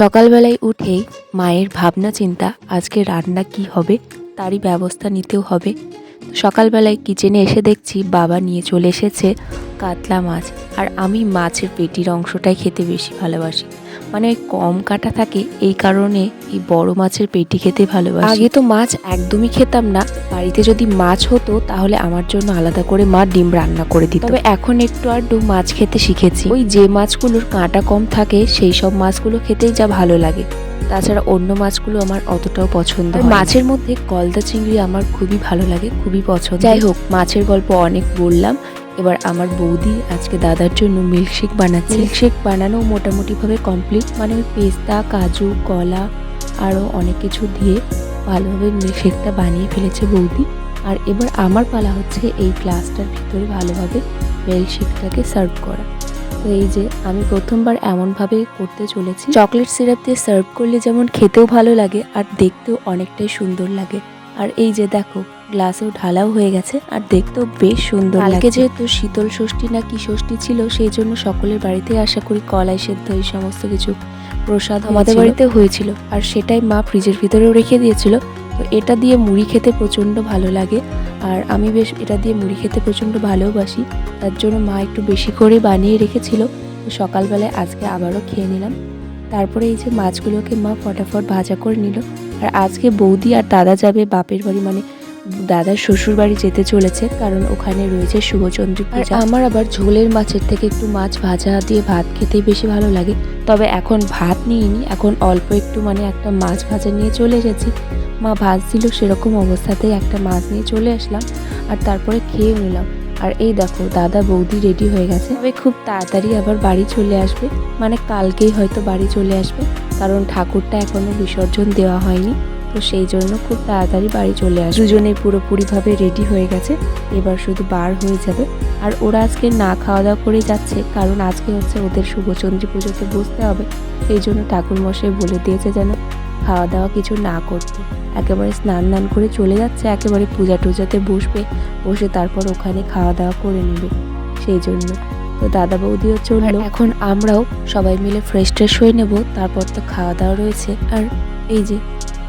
সকালবেলায় উঠেই মায়ের ভাবনা চিন্তা আজকে রান্না কি হবে তারই ব্যবস্থা নিতেও হবে। সকালবেলায় কিচেনে এসে দেখছি বাবা নিয়ে চলে এসেছে কাতলা মাছ। আর আমি মাছের পেটির অংশটাই খেতে বেশি ভালোবাসি। মানে ওই কম কাটা থাকে এই কারণে এই বড় মাছের পেটি খেতে ভালোবাসি। আগে তো মাছ একদমই খেতাম না। বাড়িতে যদি মাছ হতো তাহলে আমার জন্য আলাদা করে মা ডিম রান্না করে দিত। তবে এখন একটু আধটু মাছ খেতে শিখেছি। ওই যে মাছগুলোর কাঁটা কম থাকে সেই সব মাছগুলো খেতেই যা ভালো লাগে। তাছাড়া অন্য মাছগুলো আমার অতটাও পছন্দ মাছের মধ্যে গলদা চিংড়ি আমার খুবই ভালো লাগে খুবই পছন্দ। যাই হোক মাছের গল্প অনেক বললাম। এবার আমার বৌদি আজকে দাদার জন্য মিল্কশেক বানাচ্ছে। মিল্কশেক বানানো মোটামুটিভাবে কমপ্লিট মানে ওই পেস্তা কাজু কলা আরও অনেক কিছু দিয়ে ভালোভাবে মিল্কশেকটা বানিয়ে ফেলেছে বৌদি। আর এবার আমার পালা হচ্ছে এই গ্লাসটার ভিতরে ভালোভাবে মিল্কশেকটাকে সার্ভ করা। তো এই যে আমি প্রথমবার এমনভাবে করতে চলেছি। চকলেট সিরাপ দিয়ে সার্ভ করলে যেমন খেতেও ভালো লাগে আর দেখতেও অনেকটাই সুন্দর লাগে। আর এই যে দেখো গ্লাসেও ঢালাও হয়ে গেছে আর দেখতেও বেশ সুন্দর কালকে যেহেতু শীতল ষষ্ঠী না কি ষষ্ঠী ছিল সেই জন্য সকলের বাড়িতে আশা করি কলাই সেদ্ধ এই সমস্ত কিছু প্রসাদ আমাদের বাড়িতে হয়েছিল। আর সেটাই মা ফ্রিজের ভিতরেও রেখে দিয়েছিল। তো এটা দিয়ে মুড়ি খেতে প্রচণ্ড ভালো লাগে। আর আমি বেশ এটা দিয়ে মুড়ি খেতে প্রচণ্ড ভালোবাসি। তার জন্য মা একটু বেশি করে বানিয়ে রেখেছিল। সকালবেলায় আজকে আবারও খেয়ে নিলাম। তারপরে এই যে মাছগুলোকে মা ফটাফট ভাজা করে নিল। আর আজকে বৌদি আর দাদা যাবে বাপের বাড়ি মানে দাদার শ্বশুর বাড়ি যেতে চলেছে কারণ ওখানে রয়েছে শুভচন্দ্রী পূজা। আমার আবার ঝোলের মাছের থেকে একটু মাছ ভাজা দিয়ে ভাত খেতেই বেশি ভালো লাগে। তবে এখন ভাত নিইনি এখন অল্প একটু মানে একটা মাছ ভাজা নিয়ে চলে এসেছি। মা ভাজছিল সেরকম অবস্থাতেই একটা মাছ নিয়ে চলে আসলাম আর তারপরে খেয়েও নিলাম। আর এই দেখো, দাদা বৌদি রেডি হয়ে গেছে। তবে খুব তাড়াতাড়ি আবার বাড়ি চলে আসবে। মানে কালকেই হয়তো বাড়ি চলে আসবে, কারণ ঠাকুরটা এখনও বিসর্জন দেওয়া হয়নি। তো সেই জন্য খুব তাড়াতাড়ি বাড়ি চলে আসবে। দুজনেই পুরোপুরিভাবে রেডি হয়ে গেছে। এবার শুধু বার হয়ে যাবে। আর ওরা আজকে না খাওয়া দাওয়া করে যাচ্ছে, কারণ আজকে হচ্ছে ওদের শুভচন্দ্রী পুজোতে বসতে হবে। সেই জন্য ঠাকুরমশাই বলে দিয়েছে যেন খাওয়া দাওয়া কিছু না করতে। একেবারে স্নান দান করে চলে যাচ্ছে, একেবারে পূজা টুজাতে বসবে, বসে তারপর ওখানে খাওয়া দাওয়া করে নেবে। সেই জন্য। তো দাদা বৌদিও চলল এখন আমরাও সবাই মিলে ফ্রেশ ট্রেশ হয়ে নেব, তারপর তো খাওয়া দাওয়া রয়েছে। আর এই যে,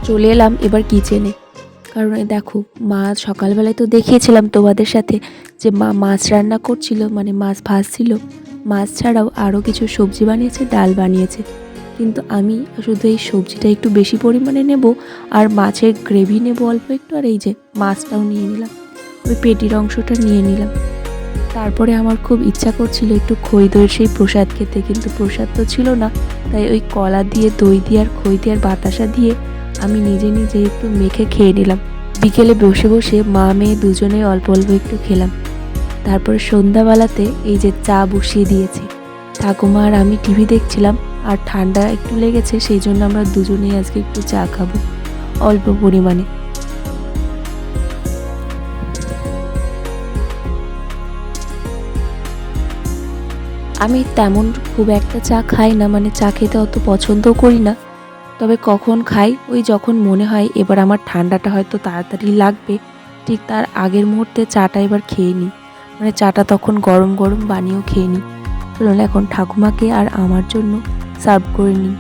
চলে এলাম এবার কিচেনে কারণ এই দেখো, মা সকালবেলায় তো দেখিয়েছিলাম তোমাদের সাথে যে মা মাছ রান্না করছিল মানে মাছ ভাজছিল। মাছ ছাড়াও আরও কিছু সবজি বানিয়েছে, ডাল বানিয়েছে। কিন্তু আমি শুধু এই সবজিটা একটু বেশি পরিমাণে নেব আর মাছের গ্রেভি নেব অল্প একটু আর এই যে মাছটাও নিয়ে নিলাম। ওই পেটির অংশটা নিয়ে নিলাম। তারপরে আমার খুব ইচ্ছা করছিল একটু খই দইয়ের সেই প্রসাদ খেতে, কিন্তু প্রসাদ তো ছিল না। তাই ওই কলা দিয়ে, দই দিয়ে আর খই দিয়ে আর বাতাসা দিয়ে আমি নিজে নিজে একটু মেখে খেয়ে নিলাম। বিকেলে বসে বসে মা, মেয়ে দুজনে অল্প অল্প একটু খেলাম। তারপরে সন্ধ্যাবেলাতে এই যে চা বসিয়ে দিয়েছি। ঠাকুমা আর আমি টিভি দেখছিলাম। আর ঠান্ডা একটু লেগেছে, সেই জন্য আমরা দুজনেই আজকে একটু চা খাব, অল্প পরিমাণে। আমি তেমন খুব একটা চা খাই না মানে চা খেতে অত পছন্দও করি না। তবে কখন খাই, ওই যখন মনে হয়, এবার আমার ঠান্ডাটা হয়তো তাড়াতাড়ি লাগবে, ঠিক তার আগের মুহূর্তে চাটা এবার খেয়ে নিই। মানে চাটা তখন গরম গরম বানিয়েও খেয়ে নিই। চলুন, এখন ঠাকুমাকে আর আমার জন্য সার্ভ করে নিই।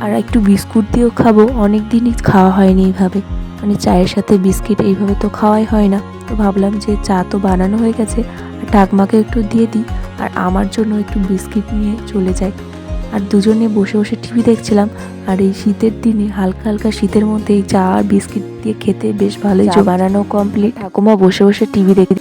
আর একটু বিস্কুট দিয়েও খাব। অনেক দিনই খাওয়া হয়নি এইভাবে। মানে চায়ের সাথে বিস্কিট এইভাবে তো খাওয়াই হয় না। তো ভাবলাম যে চা তো বানানো হয়ে গেছে আর ঠাকুমাকে একটু দিয়ে দিই আর আমার জন্য একটু বিস্কিট নিয়ে চলে যাই। আর দুজনে বসে বসে টিভি দেখছিলাম আর এই শীতের দিনে হালকা হালকা শীতের মধ্যে এই চা আর বিস্কিট দিয়ে খেতে বেশ ভালোই বানানো কমপ্লিট ঠাকুমা বসে বসে টিভি দেখে